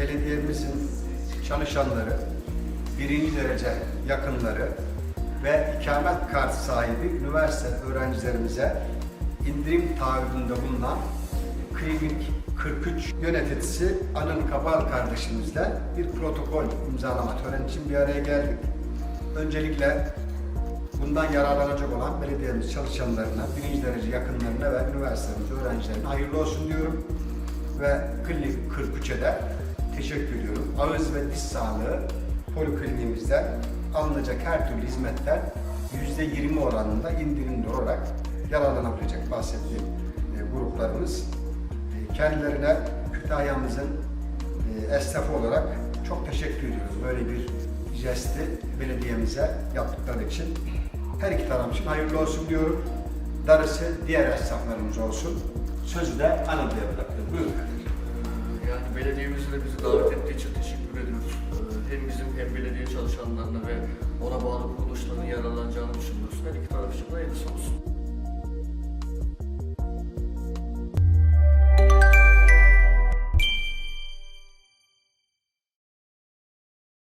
belediyemizin çalışanları, birinci derece yakınları ve ikamet kart sahibi üniversite öğrencilerimize indirim taahhüdünde bulunan Klinik 43 yöneticisi Anıl Kabal kardeşimizle bir protokol imzalama töreni için bir araya geldik. Öncelikle bundan yararlanacak olan belediyemiz çalışanlarına, birinci derece yakınlarına ve üniversitemiz öğrencilerine hayırlı olsun diyorum. Ve Klinik 43'e de teşekkür ediyorum. Ağız ve diş sağlığı polikliniğimizde alınacak her türlü hizmetten %20 oranında indirimli olarak yararlanabilecek bahsettiğim e, gruplarımız. E, Kendilerine Kütahya'mızın e, esnafı olarak çok teşekkür ediyoruz. Böyle bir jesti belediyemize yaptıkları için. Her iki taraf için hayırlı olsun diyorum. Darısı diğer esnaflarımız olsun. Sözü de Anadolu'ya bıraktım. Buyurun. Ee, Yani belediyemizi de bizi davet ettiği için teşekkür ediyoruz. Ee, Hem bizim hem belediye çalışanlarına ve ona bağlı kuruluşların yararlanacağını